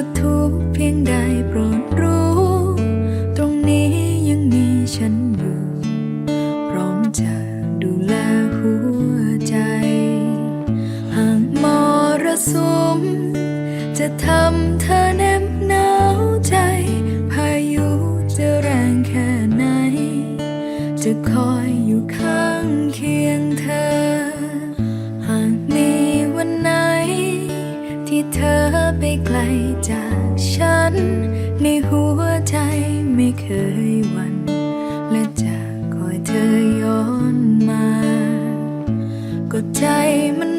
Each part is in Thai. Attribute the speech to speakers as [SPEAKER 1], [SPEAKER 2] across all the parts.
[SPEAKER 1] ะทุกเพียงใดโปรดรู้ ตรงนี้ยังมีฉันอยู่ พร้อมจะดูแลหัวใจ หากมรสุมจะทำเธอ ในหัวใจไม่เคยวัน และจะคอยเธอย้อนมา ก็ใจมัน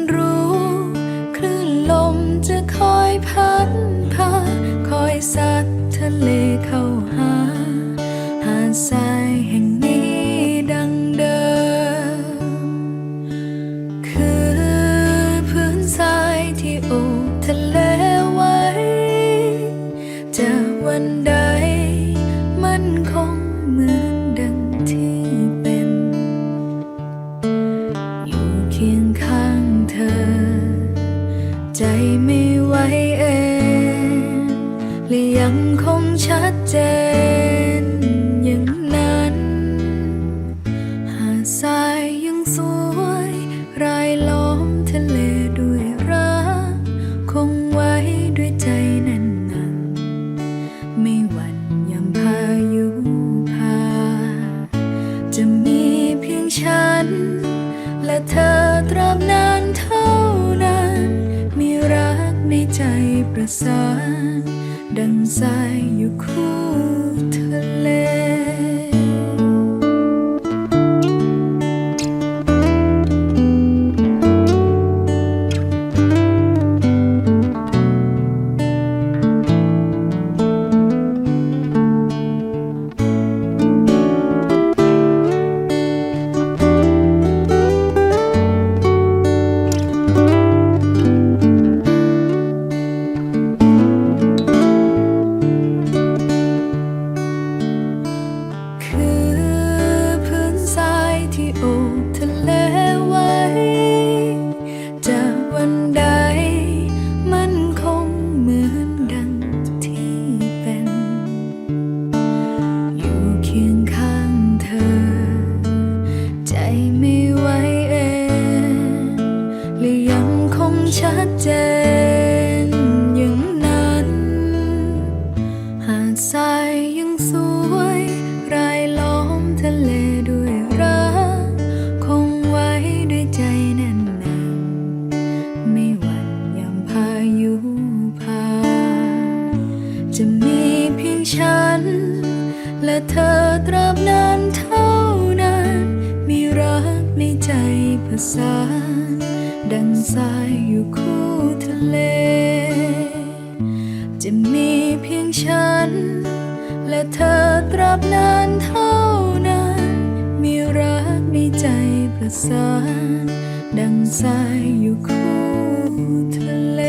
[SPEAKER 1] วันใด มันคงเหมือนดังที่เป็น อยู่เคียงข้างเธอ ใจไม่ไหวเองและยังคงชัดเจน อย่างนั้น หาดทรายยังสวย รายล้อมทะเล ประสา นอย่างนั้น หาดทรายยังสวย รายล้อมทะเลด้วยรัก คงไว้ด้วยใจแน่นหนาไม่หวั่นยามพายุพา จะมีเพียงฉัน และเธอตราบนานเท่า จะมีเพียงฉัน และเธอตราบนานเท่านั้น มีรักในใจประสาน ดังสายอยู่คู่ทะเล